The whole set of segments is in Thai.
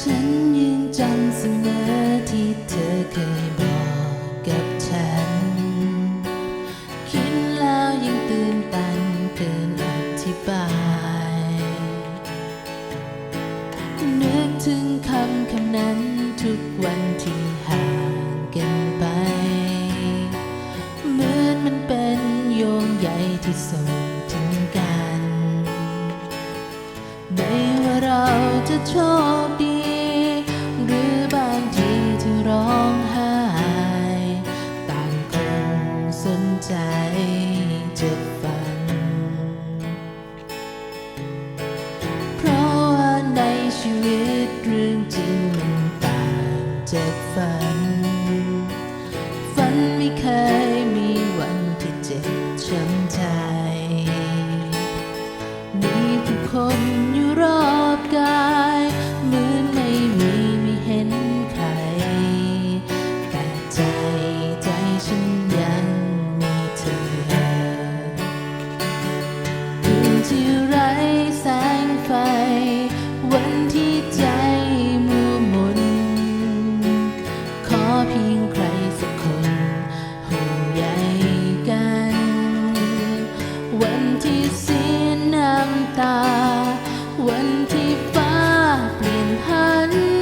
ฉันยังจำเสมอที่เธอเคยบอกกับฉัน คิดแล้วยังตื่นตันเกินอธิบายนึกถึงคำคำนั้นทุกวันที่ห่างกันไปเหมือนมันเป็นโยงใยที่ส่งถึงกัน ไม่ว่าเราจะโชคดี ชีวิตเรื่องจริงมันต่างจากฝัน 恨。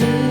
Hallelujah.